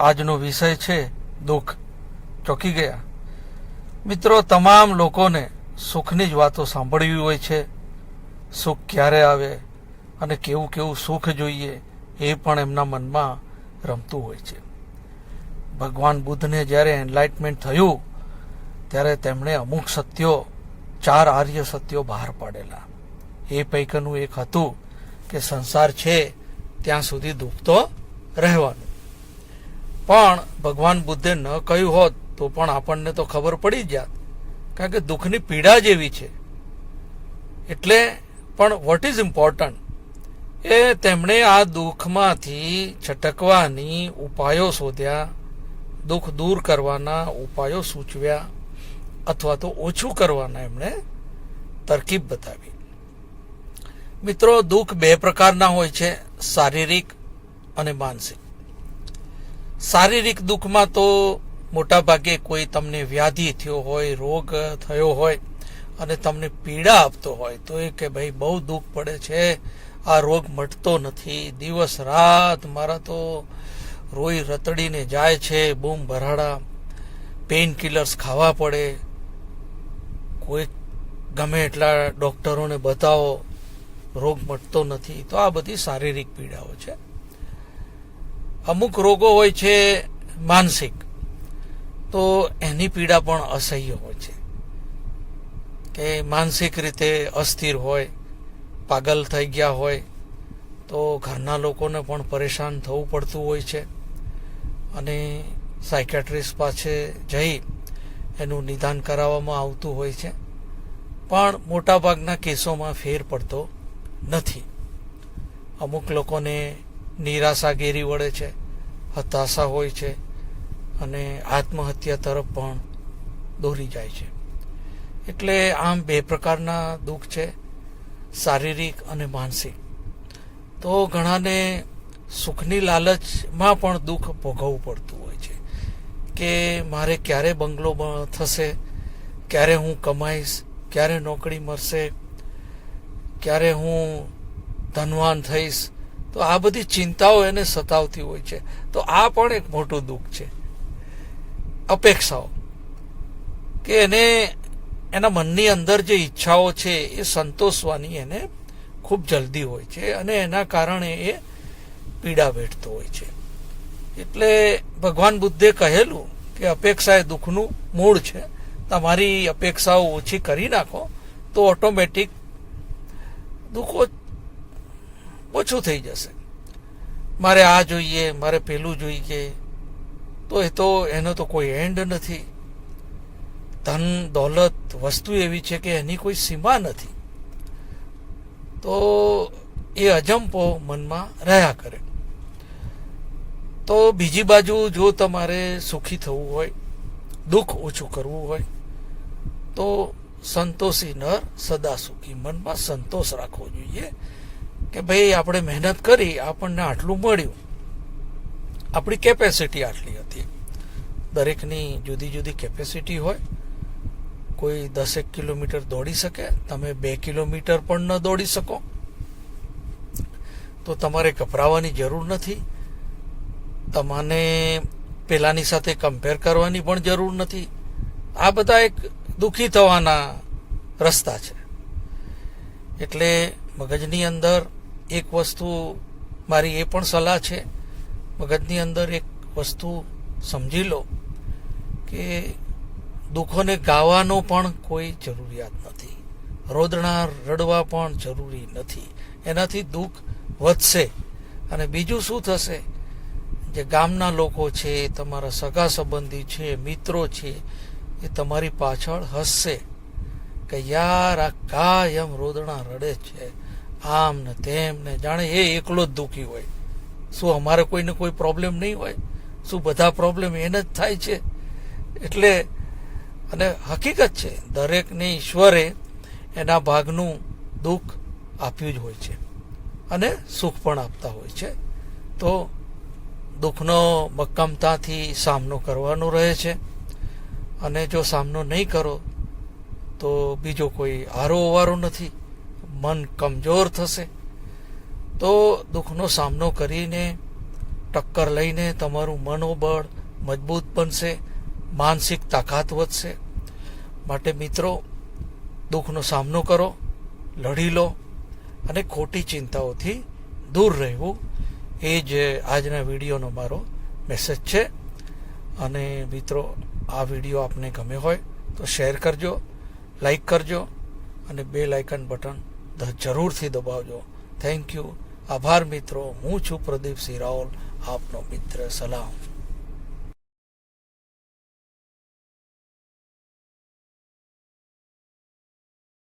આજનો વિષય છે દુઃખ. ચોકી ગયા. મિત્રો, તમામ લોકોને સુખની જ વાતો સાંભળવી હોય છે. સુખ ક્યારે આવે અને કેવું કેવું સુખ જોઈએ એ પણ એમના મનમાં રમતું હોય છે. ભગવાન બુદ્ધને જ્યારે એનલાઇટમેન્ટ થયું, ત્યારે તેમણે અમુક સત્યો, ચાર આર્ય સત્યો બહાર પાડેલા. એ પૈકીનું એક હતું કે સંસાર છે, ત્યાં સુધી દુઃખ તો રહેવાનું. પણ ભગવાન બુદ્ધે ન કહ્યું હોત તો પણ આપણને તો ખબર પડી જાત. કારણ કે દુઃખની પીડા જેવી છે. એટલે પણ વોટ ઇઝ ઇમ્પોર્ટન્ટ એ તેમણે આ દુઃખમાંથી છટકવાની ઉપાયો શોધ્યા, દુઃખ દૂર કરવાના ઉપાયો સૂચવ્યા, અથવા તો ઓછું કરવાના એમણે તરકીબ બતાવી. મિત્રો, દુઃખ બે પ્રકારના હોય છે, શારીરિક અને માનસિક. શારીરિક દુઃખમાં તો મોટા ભાગે કોઈ તમને વ્યાધિ થયો હોય, રોગ થયો હોય અને તમને પીડા આપતો હોય, તો એ કે ભાઈ બહુ દુઃખ પડે છે, આ રોગ મટતો નથી. દિવસ રાત મારા તો રોઈ રતડીને જાય છે, બૂમ ભરાડા પેઇન કિલર્સ ખાવા પડે. કોઈ ગમે એટલા ડૉક્ટરોને બતાવો, રોગ મટતો નથી. તો આ બધી શારીરિક પીડાઓ છે. અમુક રોગો હોય છે માનસિક. તો એની પીડા પણ અસહ્ય હોય છે. કે માનસિક રીતે અસ્થિર હોય, પાગલ થઈ ગયા હોય, તો ઘરના લોકોને પણ પરેશાન થવું પડતું હોય છે. અને સાયકેટ્રિસ્ટ પાસે જઈ એનું નિદાન કરાવવામાં આવતું હોય છે. પણ મોટાભાગના કેસોમાં ફેર પડતો નથી. અમુક લોકોને નિરાશા ઘેરી વળે છે, હતાશા હોય છે અને આત્મહત્યા તરફ પણ દોરી જાય છે. એટલે આમ બે પ્રકારના દુઃખ છે, શારીરિક અને માનસિક. તો ઘણાને સુખની લાલચમાં પણ દુઃખ ભોગવવું પડતું હોય છે કે મારે ક્યારે બંગલો થશે, ક્યારે હું કમાઈશ, ક્યારે નોકરી મળશે ક્યારે હું ધનવાન થઈશ તો આ બધી ચિંતાઓ એને સતાવતી હોય છે. તો આ પણ એક મોટું દુઃખ છે. અપેક્ષાઓ. કે એને, એના મનની અંદર જે ઈચ્છાઓ છે એ સંતોષવાની એને ખૂબ જલ્દી હોય છે અને એના કારણે એ પીડા વેઠતો હોય છે. એટલે ભગવાન બુદ્ધે કહેલું કે અપેક્ષા એ દુઃખનું મૂળ છે. તમારી અપેક્ષાઓ ઓછી કરી નાખો તો ઓટોમેટિક દુઃખ ઓછું થઈ જશે. મારે આ જોઈએ, મારે પેલું જોઈએ. તો એ તો, એનો તો કોઈ એન્ડ નથી. ધન, દોલત, વસ્તુ એવી છે કે એની કોઈ સીમા નથી. તો એ અજંપો મનમાં રહ્યા કરે. તો બીજી બાજુ જો તમારે સુખી થવું હોય, દુઃખ ઓછું કરવું હોય, તો સંતોષી નર સદા સુખી મનમાં સંતોષ રાખવો જોઈએ. કે ભાઈ, આપણે મહેનત કરી, આપણને આટલું મળ્યું. આપણી કેપેસિટી આટલી હતી. દરેકની જુદી જુદી કેપેસિટી હોય. કોઈ દસેક કિલોમીટર દોડી શકે, તમે બે કિલોમીટર પણ ન દોડી શકો. તો તમારે ગભરાવાની જરૂર નથી. તમારે પેલાની સાથે કમ્પેર કરવાની પણ જરૂર નથી. આ બધા એક દુઃખી થવાના રસ્તા છે. એટલે મગજની અંદર એક વસ્તુ મારી એ પણ સલાહ છે, મગજની અંદર એક વસ્તુ સમજી લો કે દુઃખોને ગાવાનો પણ કોઈ જરૂરિયાત નથી. રોદણા રડવા પણ જરૂરી નથી. એનાથી દુઃખ વધશે. અને બીજું શું થશે? જે ગામના લોકો છે, તમારા સગા સંબંધી છે, મિત્રો છે, એ તમારી પાછળ હસશે કે યાર આ કાયમ રોદણા રડે છે. આમ ને તેમ ને જાણે એ એકલો જ દુઃખી હોય. શું અમારે કોઈને કોઈ પ્રોબ્લેમ નહીં હોય? શું બધા પ્રોબ્લેમ એને જ થાય છે? એટલે અને હકીકત છે, દરેકને ઈશ્વરે એના ભાગનું દુઃખ આપ્યું જ હોય છે અને સુખ પણ આપતા હોય છે. તો દુઃખનો મક્કમતાથી સામનો કરવાનો રહે છે અને જો સામનો નહીં કરો તો બીજો કોઈ આરો ઓવારો નથી. મન કમજોર થશે. તો દુઃખનો સામનો કરીને ટક્કર લઈને તમારું મનોબળ મજબૂત બનશે, માનસિક તાકાત વધશે. માટે મિત્રો, દુઃખનો સામનો કરો, લડી લો અને ખોટી ચિંતાઓથી દૂર રહેવું એ જ આજના વિડીયોનો મારો મેસેજ છે. અને મિત્રો, આ વીડિયો આપને ગમ્યો હોય તો શેર કરજો, લાઈક કરજો અને બે લાઇકન બટન ધ- જરૂરથી દબાવજો. થેન્ક યુ આભાર મિત્રો. હું છું પ્રદીપ સિંહ રાવલ, આપનો મિત્ર સલામ.